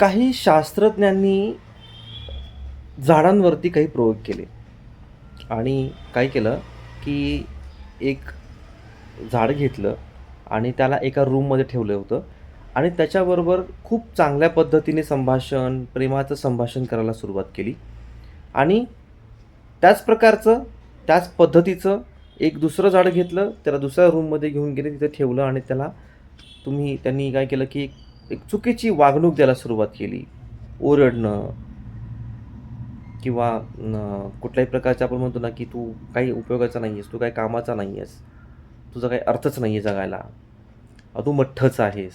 काही शास्त्रज्ञांनी झाडांवरती काही प्रयोग केले. आणि काय केलं की एक झाड घेतलं आणि त्याला एका रूममध्ये ठेवलं होतं. आणि त्याच्याबरोबर खूप चांगल्या पद्धतीने संभाषण प्रेमाचं संभाषण करायला सुरुवात केली. आणि त्याच प्रकारचं त्याच पद्धतीचं एक दुसरं झाड घेतलं त्याला दुसऱ्या रूममध्ये घेऊन गेले तिथे ठेवलं आणि त्याला तुम्ही त्यांनी काय केलं की एक चुकीची वागणूक द्यायला सुरुवात केली. ओरडणं किंवा कुठल्याही प्रकारचं आपण म्हणतो ना की तू काही उपयोगाचा नाही आहेस तू काही कामाचा नाही आहेस तुझा काही अर्थच नाही आहे जगायला. तू मठ्ठच आहेस.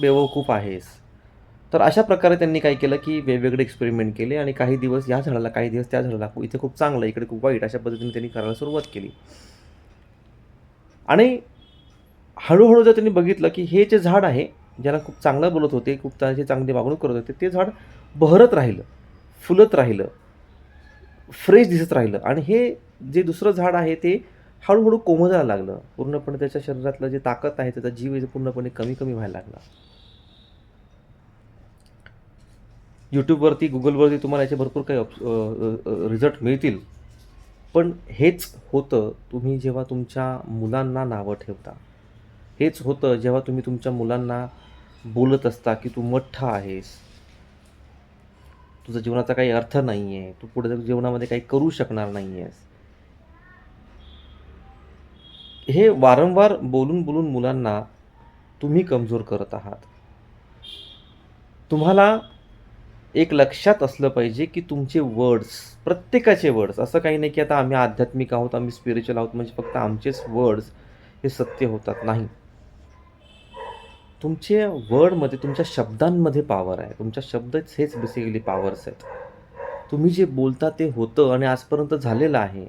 बेवकूफ आहेस. तर अशा प्रकारे त्यांनी काय केलं की वेगवेगळे एक्सपेरिमेंट केले आणि काही दिवस या झाडाला काही दिवस त्या झाडाला इथे खूप चांगलं इकडे खूप वाईट अशा पद्धतीने त्यांनी करायला सुरुवात केली. आणि हळूहळू जर त्यांनी बघितलं की हे जे झाड आहे ज्याला खूप चांगलं बोलत होते खूप त्याची चांगली वागणूक करत होते ते झाड बहरत राहिलं फुलत राहिलं फ्रेश दिसत राहिलं आणि हे जे दुसरं झाड आहे ते हळूहळू कोमजायला लागलं. पूर्णपणे त्याच्या शरीरातलं जे ताकद आहे त्याचा जीव आहे पूर्णपणे कमी कमी व्हायला लागला. यूट्यूबवरती गुगलवरती तुम्हाला याचे भरपूर काही रिझल्ट मिळतील. पण हेच होतं तुम्ही जेव्हा तुमच्या मुलांना नावं ठेवता हेच होतं जेव्हा तुम्ही तुमच्या मुलांना बोलत असता की तू मठ्ठा आहेस. तुझा जीवनाचा काही अर्थ नाही आहे तू पुढे जीवनामध्ये काही करू शकणार नाही आहेस हे वारंवार बोलून बोलून मुलांना तुम्ही कमजोर करत आहात. तुम्हाला एक लक्षात असलं पाहिजे की तुमचे वर्ड्स प्रत्येकाचे वर्ड्स असं काही नाही की आता आम्ही आध्यात्मिक आहोत आम्ही स्पिरिच्युअल आहोत म्हणजे फक्त आमचेच वर्ड्स हे सत्य होतात नाही. तुमचे वर्डमध्ये तुमच्या शब्दांमध्ये पॉवर आहे. तुमच्या शब्दच हेच बेसिकली पॉवर्स आहेत. तुम्ही जे बोलता ते होतं आणि आजपर्यंत झालेलं आहे.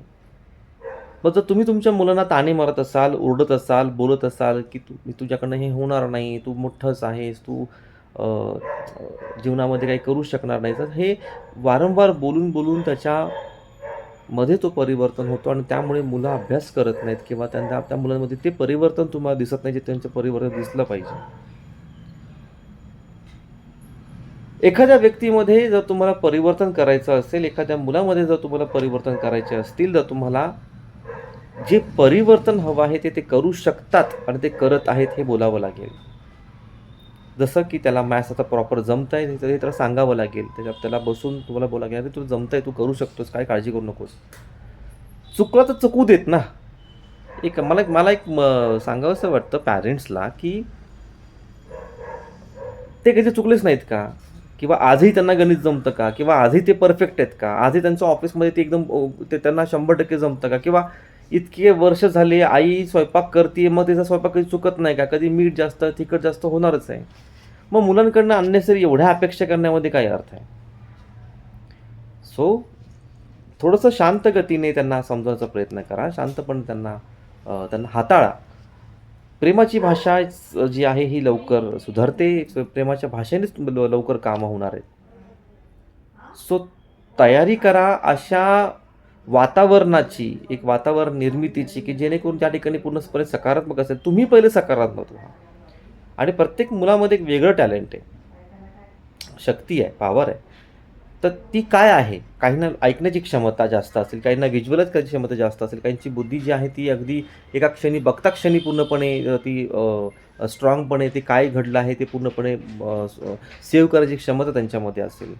मग जर तुम्ही तुमच्या मुलांना ताणे मारत असाल ओरडत असाल बोलत असाल की तू मी तुझ्याकडनं हे होणार नाही तू मोठंच आहेस तू जीवनामध्ये काही करू शकणार नाही तर हे वारंवार बोलून बोलून त्याच्या मध्ये तो परिवर्तन होतो आणि त्यामुळे मुलं अभ्यास करत नाहीत किंवा त्यांना त्या मुलांमध्ये ते परिवर्तन तुम्हाला दिसत नाही जे त्यांचं परिवर्तन दिसलं पाहिजे. एखाद्या व्यक्तीमध्ये जर तुम्हाला परिवर्तन करायचं असेल एखाद्या मुलामध्ये जर तुम्हाला परिवर्तन करायचे असतील तर तुम्हाला जे परिवर्तन हवं आहे ते ते करू शकतात आणि ते करत आहेत हे बोलावं लागेल. जसं की त्याला मॅथ्स आता प्रॉपर जमत आहे ते त्याला सांगावं लागेल. त्याच्यात त्याला बसून तुम्हाला बोला लागेल अरे तुला जमत आहे तू करू शकतोस काय काळजी करू नकोस. चुकला तर चुकू देत ना. एक मला एक मला एक म- सांगावंसं वाटतं पॅरेंट्सला की ते कधी चुकलेच नाहीत का? किंवा आजही त्यांना गणित जमतं का? किंवा आजही ते परफेक्ट आहेत का? आजही त्यांच्या ऑफिसमध्ये ते एकदम ते त्यांना शंभर टक्के जमतं का? किंवा इतके वर्ष झाले आई स्वयंपाक करते मग तिचा स्वयंपाक कधी चुकत नाही का? कधी मीठ जास्त तिखट जास्त होणारच आहे. मग मुलांकडनं अननेसरी एवढ्या अपेक्षा करण्यामध्ये काय अर्थ आहे? सो थोडंसं शांत गतीने त्यांना समजवायचा प्रयत्न करा शांतपणे त्यांना त्यांना हाताळा. प्रेमाची भाषा जी आहे ही लवकर सुधारते. प्रेमाच्या भाषेनेच लवकर कामं होणार आहेत. सो तयारी करा अशा वातावरणाची एक वातावरण निर्मितीची की जेणेकरून त्या ठिकाणी पूर्णपणे सकारात्मक असेल. तुम्ही पहिले सकारात्मक व्हा. आणि प्रत्येक मुलामध्ये एक वेगळं टॅलेंट आहे. शक्ती आहे पॉवर आहे. तर ती काय आहे? काहींना ऐकण्याची क्षमता जास्त असेल काहींना व्हिज्युअलाइज करायची क्षमता जास्त असेल काहींची बुद्धी जी आहे ती अगदी एका क्षणी बघता क्षणी पूर्णपणे ती स्ट्रॉंगपणे ते काय घडलं आहे ते पूर्णपणे सेव्ह करायची क्षमता त्यांच्यामध्ये असेल.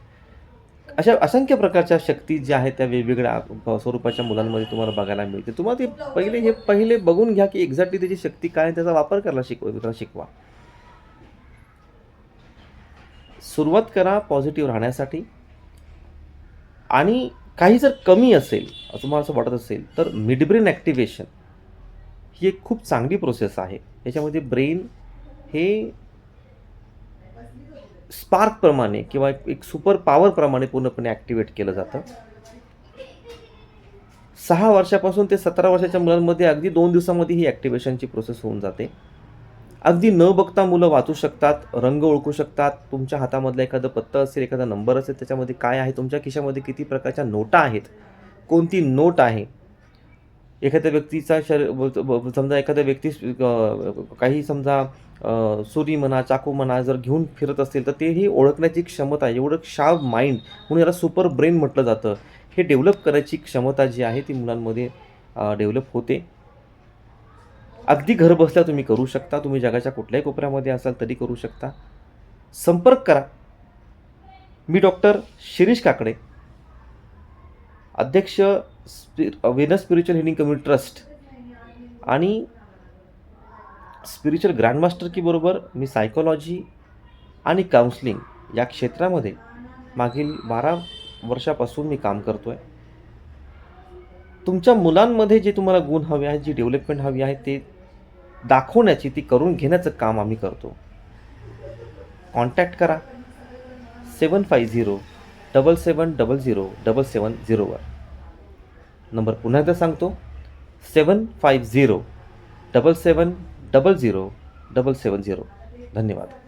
अशा असंख्य प्रकारच्या शक्ती ज्या आहेत त्या वेगवेगळ्या स्वरूपाच्या मुलांमध्ये तुम्हाला बघायला मिळते. तुम्हाला ते पहिले हे पहिले बघून घ्या की एक्झॅक्टली त्याची शक्ती काय आहे त्याचा वापर करायला शिकवा त्याला शिकवा. सुरुवात करा पॉझिटिव्ह राहण्यासाठी. आणि काही जर कमी असेल तुम्हाला असं वाटत असेल तर मिडब्रेन ॲक्टिवेशन ही एक खूप चांगली प्रोसेस आहे. याच्यामध्ये ब्रेन हे स्पार्कप्रमाणे किंवा एक एक सुपर पॉवरप्रमाणे पूर्णपणे ॲक्टिवेट केलं जातं. सहा वर्षापासून ते सतरा वर्षाच्या मुलांमध्ये अगदी दोन दिवसामध्ये ही ॲक्टिवेशनची प्रोसेस होऊन जाते. अगदी न बघता मुलं वाचू शकतात रंग ओळखू शकतात तुमच्या हातामधलं एखादं पत्तं असेल एखादा नंबर असेल त्याच्यामध्ये काय आहे तुमच्या खिशामध्ये किती प्रकारच्या नोटा आहेत कोणती नोट आहे एखाद्या व्यक्तीचा शरीर समजा एखाद्या व्यक्ती काही समजा सुरी म्हणा चाकू म्हणा जर घेऊन फिरत असेल तर तेही ओळखण्याची क्षमता एवढं शार्प माइंड म्हणून याला सुपर ब्रेन म्हटलं जातं. हे डेव्हलप करायची क्षमता जी आहे ती मुलांमध्ये डेव्हलप होते. अगदी घर बसल्या तुम्ही करू शकता. तुम्ही जगाच्या कुठल्याही कोपऱ्यामध्ये असाल तरी करू शकता. संपर्क करा. मी डॉक्टर शिरीष काकडे अध्यक्ष स्पि Venus spiritual healing community trust आणि स्पिरिच्युअल ग्रँडमास्टर की बरोबर मी सायकोलॉजी आणि काउन्सलिंग या क्षेत्रामध्ये मागील बारा वर्षापासून मी काम करतो आहे तुमच्या मुलांमध्ये जे तुम्हाला गुण हवे आहेत जी डेव्हलपमेंट हवी आहे ते दाखवण्याची ती करून घेण्याचं काम आम्ही करतो. कॉन्टॅक्ट करा. Seven five zero double seven double zero double seven झिरोवर number पुन्हा एकदा सांगतो. Seven five zero double seven double zero double seven zero धन्यवाद.